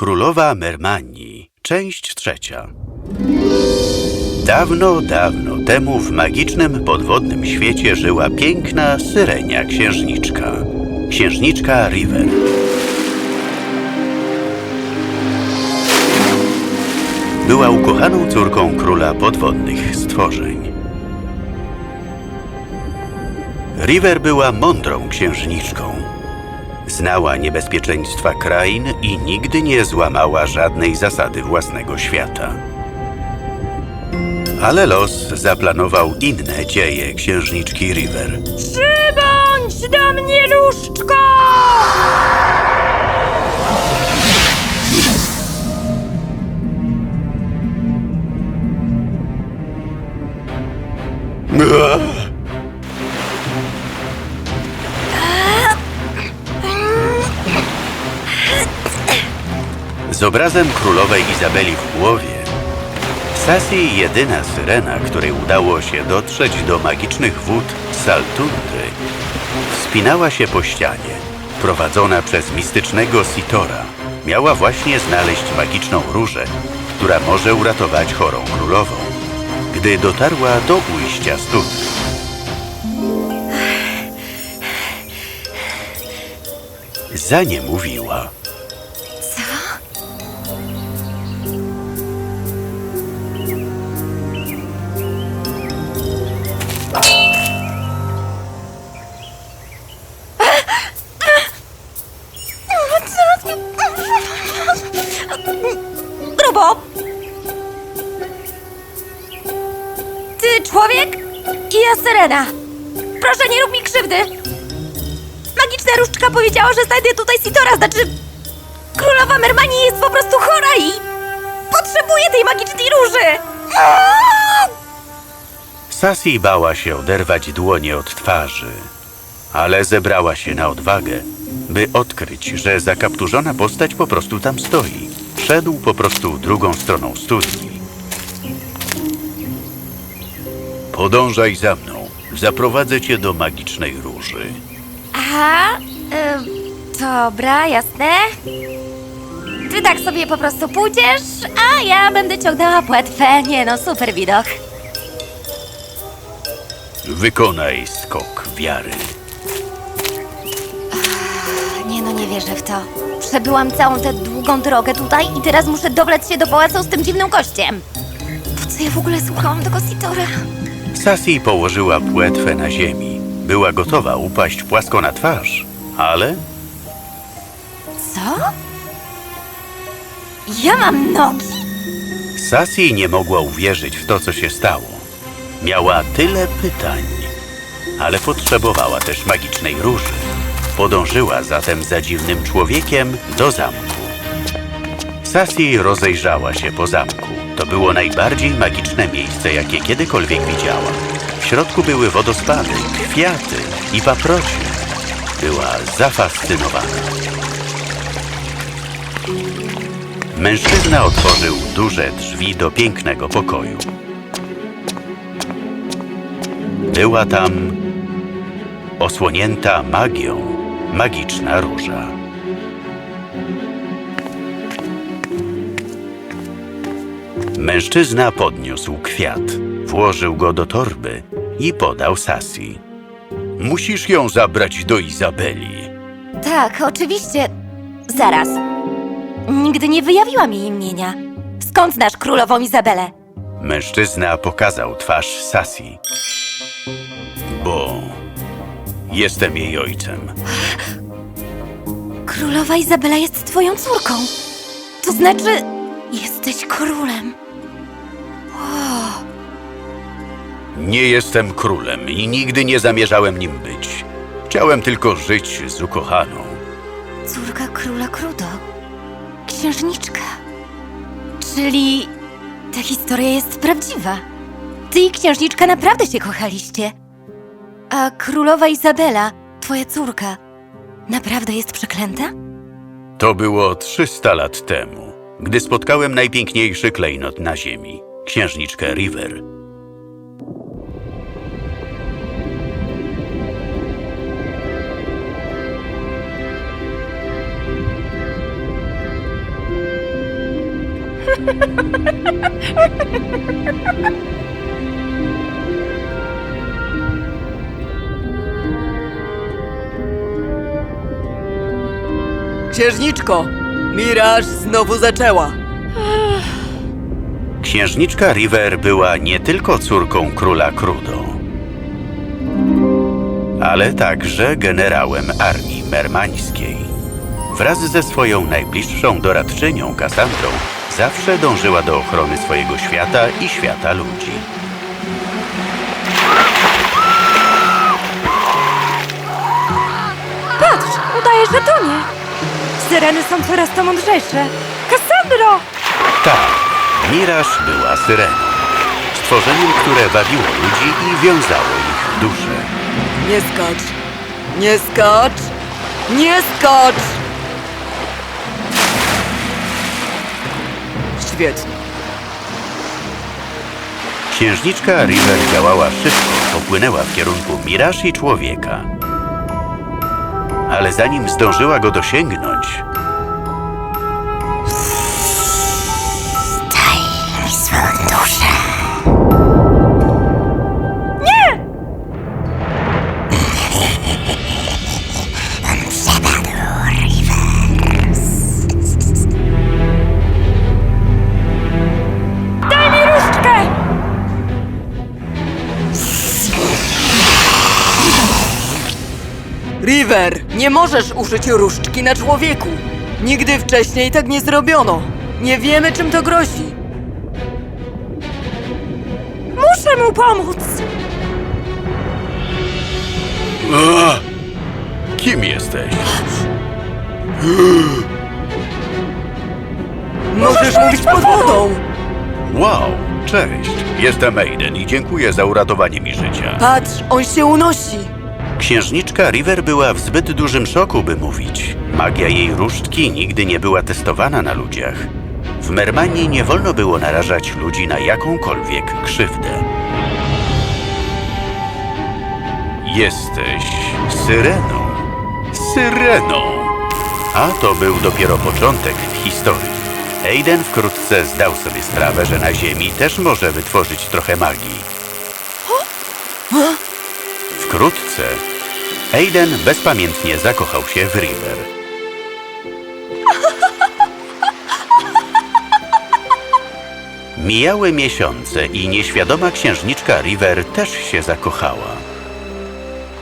Królowa Mermanii, część trzecia. Dawno, dawno temu w magicznym podwodnym świecie żyła piękna syrenia księżniczka. Księżniczka River. Była ukochaną córką króla podwodnych stworzeń. River była mądrą księżniczką. Znała niebezpieczeństwa krain i nigdy nie złamała żadnej zasady własnego świata. Ale los zaplanował inne dzieje księżniczki River. Przybądź do mnie, nóżdżko! Z obrazem królowej Izabeli w głowie, Sassy, jedyna syrena, której udało się dotrzeć do magicznych wód Saltundry, wspinała się po ścianie, prowadzona przez mistycznego Sitora. Miała właśnie znaleźć magiczną różę, która może uratować chorą królową. Gdy dotarła do ujścia studni, za nie mówiła. Grubo! Ty człowiek i ja syrena. Proszę, nie rób mi krzywdy. Magiczna różdżka powiedziała, że znajdę tutaj Sitora, znaczy... Królowa Mermanii jest po prostu chora i... Potrzebuje tej magicznej róży! Sassy bała się oderwać dłonie od twarzy, ale zebrała się na odwagę, by odkryć, że zakapturzona postać po prostu tam stoi. Szedł po prostu drugą stroną studni. Podążaj za mną. Zaprowadzę cię do magicznej róży. Aha, ym, dobra, jasne. Ty tak sobie po prostu pójdziesz, a ja będę ciągnęła płetwę. Nie no, super widok. Wykonaj skok wiary. Nie wierzę w to. Przebyłam całą tę długą drogę tutaj i teraz muszę dobrać się do pałacu z tym dziwnym gościem. Po co ja w ogóle słuchałam tego Sitora? Sassy położyła płetwę na ziemi. Była gotowa upaść płasko na twarz, ale Co? Ja mam nogi? Sassy nie mogła uwierzyć w to, co się stało. Miała tyle pytań, ale potrzebowała też magicznej róży. Podążyła zatem za dziwnym człowiekiem do zamku. Sassy rozejrzała się po zamku. To było najbardziej magiczne miejsce, jakie kiedykolwiek widziała. W środku były wodospady, kwiaty i paprocie. Była zafascynowana. Mężczyzna otworzył duże drzwi do pięknego pokoju. Była tam osłonięta magią magiczna róża. Mężczyzna podniósł kwiat, włożył go do torby i podał Sassy. Musisz ją zabrać do Izabeli. Tak, oczywiście. Zaraz. Nigdy nie wyjawiłam jej imienia. Skąd znasz królową Izabelę? Mężczyzna pokazał twarz Sassy. Bo jestem jej ojcem. Królowa Izabela jest twoją córką. To znaczy, jesteś królem. Nie jestem królem i nigdy nie zamierzałem nim być. Chciałem tylko żyć z ukochaną. Córka króla Krudo. Księżniczka. Czyli ta historia jest prawdziwa. Ty i księżniczka naprawdę się kochaliście. A królowa Izabela, twoja córka, naprawdę jest przeklęta? To było 300 lat temu, gdy spotkałem najpiękniejszy klejnot na ziemi, księżniczkę River. Księżniczko, Miraż znowu zaczęła. Księżniczka River była nie tylko córką króla Krudo, ale także generałem armii mermańskiej. Wraz ze swoją najbliższą doradczynią Kassandrą zawsze dążyła do ochrony swojego świata i świata ludzi. Patrz, udaje, że tonie. Syreny są coraz to mądrzejsze. Kassandro! Tak, Miraż była syreną. Stworzeniem, które bawiło ludzi i wiązało ich dusze. Nie skacz. Nie skacz. Nie skacz. Świetnie. Księżniczka River działała szybko, popłynęła w kierunku Miraż i człowieka. Ale zanim zdążyła go dosięgnąć, River, nie możesz użyć różdżki na człowieku. Nigdy wcześniej tak nie zrobiono. Nie wiemy, czym to grozi. Muszę mu pomóc! A! Kim jesteś? Możesz mówić pod wodą. Wow, cześć. Jestem Aiden i dziękuję za uratowanie mi życia. Patrz, on się unosi. Księżniczka River była w zbyt dużym szoku, by mówić. Magia jej różdżki nigdy nie była testowana na ludziach. W Mermanii nie wolno było narażać ludzi na jakąkolwiek krzywdę. Jesteś syreną. Syreną! A to był dopiero początek historii. Aiden wkrótce zdał sobie sprawę, że na Ziemi też może wytworzyć trochę magii. Wkrótce Aiden bezpamiętnie zakochał się w River. Mijały miesiące i nieświadoma księżniczka River też się zakochała.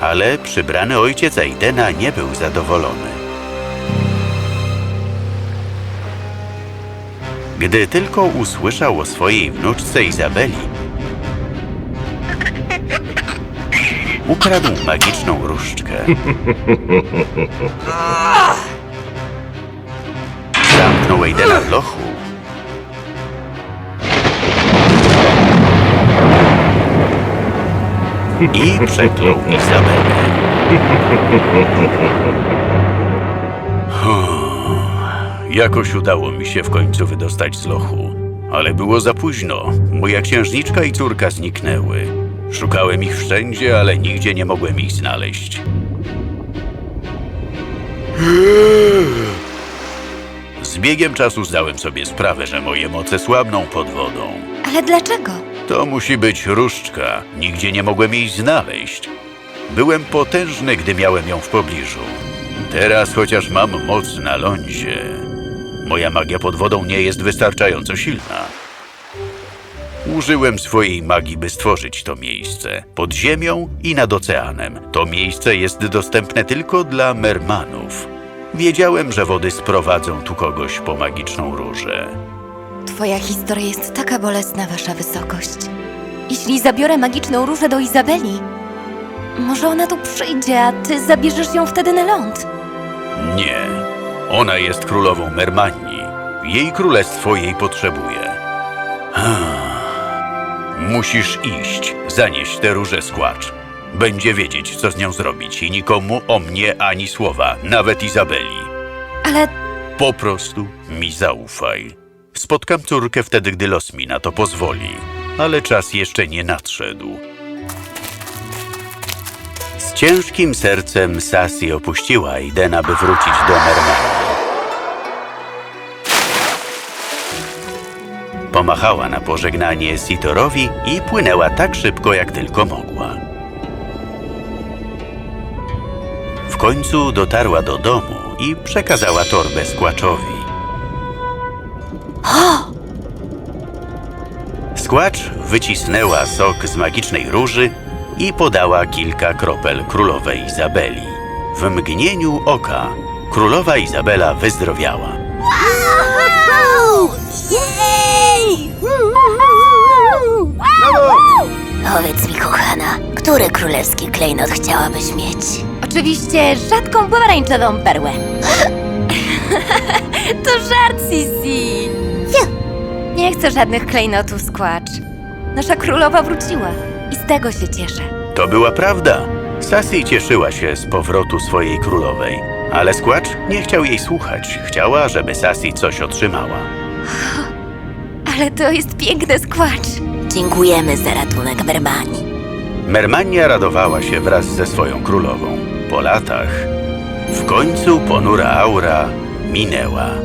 Ale przybrany ojciec Aidena nie był zadowolony. Gdy tylko usłyszał o swojej wnuczce Izabeli, ukradł magiczną różdżkę. Zamknął Aidena w lochu. I przeklął Izabelę. Jakoś udało mi się w końcu wydostać z lochu. Ale było za późno. Moja księżniczka i córka zniknęły. Szukałem ich wszędzie, ale nigdzie nie mogłem ich znaleźć. Z biegiem czasu zdałem sobie sprawę, że moje moce słabną pod wodą. Ale dlaczego? To musi być różdżka. Nigdzie nie mogłem jej znaleźć. Byłem potężny, gdy miałem ją w pobliżu. Teraz, chociaż mam moc na lądzie, moja magia pod wodą nie jest wystarczająco silna. Użyłem swojej magii, by stworzyć to miejsce. Pod ziemią i nad oceanem. To miejsce jest dostępne tylko dla mermanów. Wiedziałem, że wody sprowadzą tu kogoś po magiczną różę. Twoja historia jest taka bolesna, wasza wysokość. Jeśli zabiorę magiczną różę do Izabeli, może ona tu przyjdzie, a ty zabierzesz ją wtedy na ląd. Nie. Ona jest królową Mermanii. Jej królestwo jej potrzebuje. Musisz iść, zanieść tę różę skłacz. Będzie wiedzieć, co z nią zrobić i nikomu o mnie ani słowa, nawet Izabeli. Ale Po prostu mi zaufaj. Spotkam córkę wtedy, gdy los mi na to pozwoli, ale czas jeszcze nie nadszedł. Z ciężkim sercem Sasi opuściła Aidena, by wrócić do Mermanii. Pomachała na pożegnanie Sitorowi i płynęła tak szybko, jak tylko mogła. W końcu dotarła do domu i przekazała torbę Skłaczowi. Skłacz wycisnęła sok z magicznej róży i podała kilka kropel królowej Izabeli. W mgnieniu oka królowa Izabela wyzdrowiała. Jej! Powiedz mi, kochana, który królewski klejnot chciałabyś mieć? Oczywiście rzadką pomarańczową perłę. to żart, Sisi. Nie chcę żadnych klejnotów, Squatch. Nasza królowa wróciła i z tego się cieszę. To była prawda. Sassy cieszyła się z powrotu swojej królowej, ale Squatch nie chciał jej słuchać. Chciała, żeby Sassy coś otrzymała. Ale to jest piękne, Squatch. Dziękujemy za ratunek Mermani. Mermania radowała się wraz ze swoją królową. Po latach w końcu ponura aura minęła.